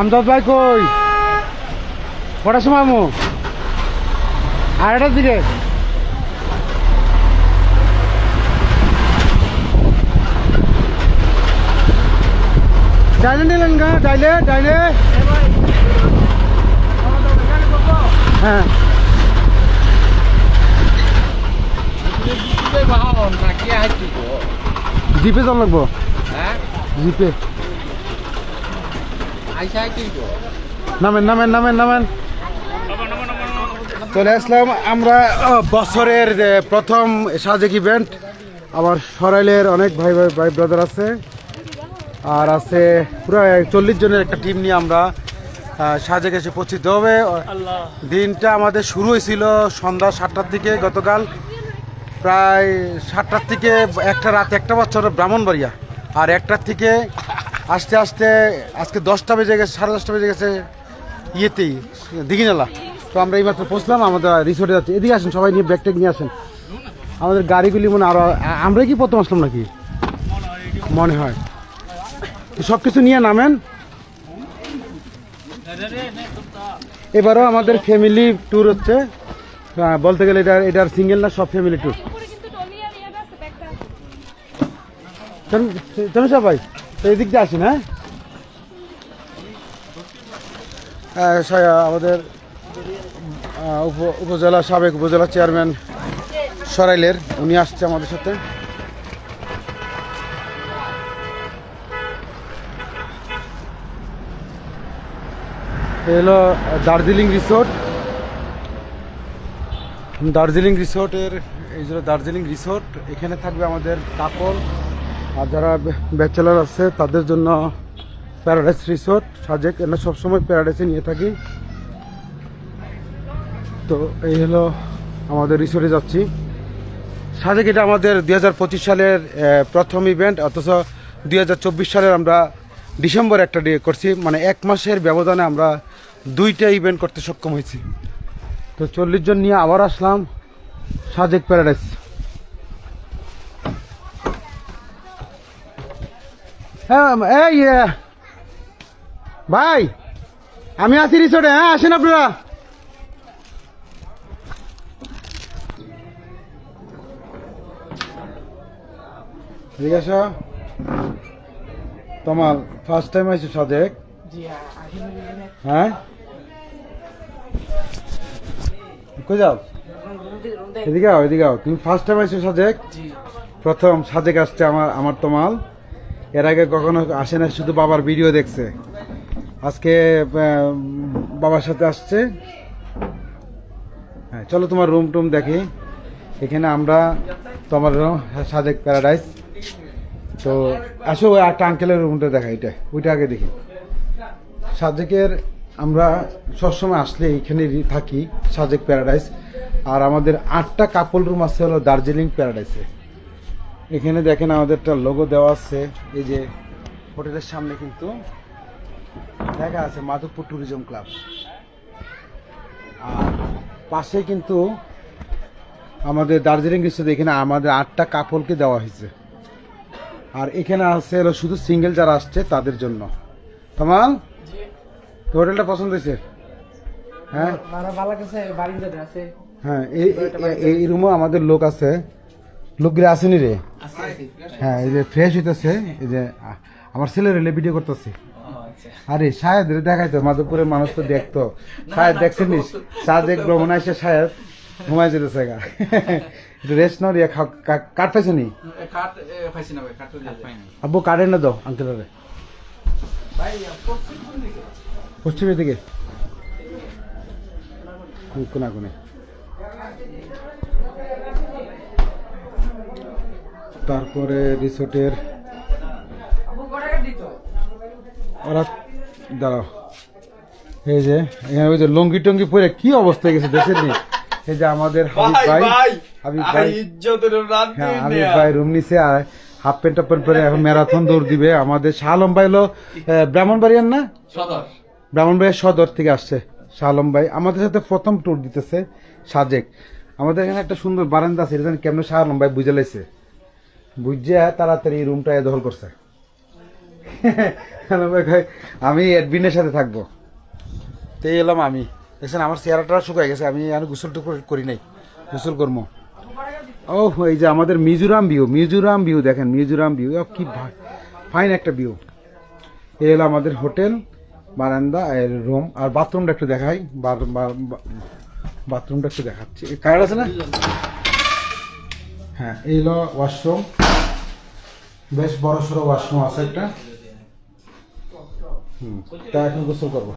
আমজাদ ভাই কই? কটার সময় আমু? আড়াইটার দিকে। ডাইলে নিলেন গা ডাইলে ডাইলে হ্যাঁ। জিপে চল লাগবো। জিপে। নামেন নামেন নামেন নামেন। চলে আসলাম আমরা বছরের প্রথম সাজেক ইভেন্ট আমার সরাইলের অনেক ভাই ভাই ভাই ব্রাদার আছে। আর আছে পুরো চল্লিশ জনের একটা টিম নিয়ে আমরা সাজেক এসে পৌঁছিতে হবে। দিনটা আমাদের শুরু হয়েছিল সন্ধ্যা সাতটার দিকে গতকাল। প্রায় সাতটার থেকে একটা রাত একটা বছর ব্রাহ্মণবাড়িয়া। আর একটার থেকে আস্তে আস্তে আজকে দশটা বেজে গেছে সাড়ে দশটা বেজে গেছে ইয়েতেই দিঘিনালা। তো আমরা এইমাত্র পৌঁছলাম আমাদের রিসোর্টে যাচ্ছি। এদিকে আসেন সবাই নিয়ে ব্যাগ ট্যাগ নিয়ে আসেন। আমাদের গাড়িগুলি মনে আরও আমরাই কি প্রথম আসলাম নাকি? মনে হয়। সব কিছু নিয়ে নামেন। এবারও আমাদের ফ্যামিলি ট্যুর হচ্ছে। বলতে গেলে এটা এটার সিঙ্গেল না সব ফ্যামিলি ট্যুর উপরে কিন্তু এদিক দিয়ে আসেন হ্যাঁ? আহ, আমাদের উপ- উপজেলা সাবেক উপজেলা চেয়ারম্যান সরাইলের উনি আসছে আমাদের সাথে। হলো দার্জিলিং রিসোর্ট। দার্জিলিং রিসোর্টের এই যে দার্জিলিং রিসোর্ট এখানে থাকবে আমাদের কাপল আর যারা ব্যাচেলার আছে, তাদের জন্য প্যারাডাইস রিসোর্ট সাজেক এরা সবসময় প্যারাডাইসে নিয়ে থাকি। তো এই হলো আমাদের রিসোর্টে যাচ্ছি। সাজেক, এটা আমাদের দুই হাজার পঁচিশ সালের প্রথম ইভেন্ট অথচ দুই হাজার চব্বিশ সালের আমরা ডিসেম্বর একটা ডে করছি। মানে এক মাসের ব্যবধানে আমরা দুইটা ইভেন্ট করতে সক্ষম হয়েছি। তো চল্লিশ জন নিয়ে আবার আসলাম সাজেক প্যারাডাইস এই ভাই আমি আছি রিসোর্টে হ্যাঁ আসেন আপনারা। ঠিক আছে তোমার ফার্স্ট টাইম আইছো সাদেক? হ্যাঁ? কই যাও? এদিকে আও এদিকে আও। তুমি ফার্স্ট টাইম আইছো সাজেক প্রথম সাজেক আসছে আমার আমার তোমাল। এর আগে কখনো আসে না শুধু বাবার ভিডিও দেখছে। আজকে বাবার সাথে আসছে। হ্যাঁ চলো তোমার রুম টুম দেখি। এখানে আমরা তোমার হ্যাঁ, সাজেক প্যারাডাইস তো আসো ওই একটা আঙ্কেলের রুমটা দেখা এটা ওইটা আগে দেখি। সাজেকের আমরা সবসময় আসলে এইখানে থাকি সাজেক প্যারাডাইস আর আমাদের আটটা কাপল রুম আছে হলো দার্জিলিং প্যারাডাইসে এখানে দেখেন আমাদের একটা লোগো দেওয়া আছে। এই যে হোটেলের সামনে কিন্তু দেখা আছে মাধবপুর ট্যুরিজম ক্লাব আর পাশে কিন্তু আমাদের দার্জিলিং রিসোর্ট এখানে আমাদের আটটা কাপলকে দেওয়া হয়েছে। আর এখানে আছে হলো শুধু সিঙ্গেল যারা আসছে তাদের জন্য। তোমার তো হোটেলটা পছন্দ হয়েছে? হ্যাঁ। হ্যাঁ এই রুমও আমাদের লোক আছে। লোকগুলো আসেনি রে? হ্যাঁ এই যে ফ্রেশ হইতেছে এই যে আমার ছেলের রেলে ভিডিও করতেছে। আরে শায়দ রে দেখাইতো মাধবপুরের মানুষ তো দেখতো। শায়দ দেখছেন সাজেক ভ্রমণ আসে শায়দ ঘুমাই যেতেছে গা। একটু রেস্ট নাও রিয়া কাট পাইছি না? ভাই কাট না আব্বু দাও আঙ্কেলের পশ্চিমের দিকে। কোনা কোনে তারপরে রিসোর্টের ওরা দাঁড়াও। এই যে এখানে ওই যে লঙ্গি টঙ্গি পরে কি অবস্থা গেছে দেখেন নি? এই যে আমাদের হাবিব ভাই হাবিব ভাই। হ্যাঁ হাবিব ভাই রুম নিছে আর হাফ প্যান্ট টাপ প্যান্ট পরে এখন ম্যারাথন দৌড় দিবে। আমাদের শাহ আলম ভাই হলো ব্রাহ্মণবাড়িয়ার না? সদর। ব্রাহ্মণবাড়িয়া সদর থেকে আসছে শাহ আলম ভাই। আমাদের সাথে প্রথম ট্যুর দিতেছে সাজেক। আমাদের এখানে একটা সুন্দর বারান্দা আছে এটা কেমন শাহ আলম ভাই বুঝে লাইছে? বুঝে তাড়াতাড়ি এই রুমটা দখল করছে। আমি অ্যাডমিনের সাথে থাকব। তো এলাম আমি। দেখছেন, আমার চেহারাটা শুকাই গেছে, আমি আর গোসল টুকু করি নাই। গোসল করব। ও এই যে আমাদের মিজোরাম ভিউ মিজোরাম ভিউ দেখেন, মিজোরাম ভিউ কি ফাইন একটা ভিউ এই হলো আমাদের হোটেল, বারান্দা এর রুম আর বাথরুমটা একটু দেখাই। বাথরুমটা একটু দেখাচ্ছি। কার্ড আছে না? হ্যাঁ এই হলো ওয়াশরুম বেশ বড় সড়ো ওয়াশরুম আছে একটা। হুম, তা এখন গোসল করব।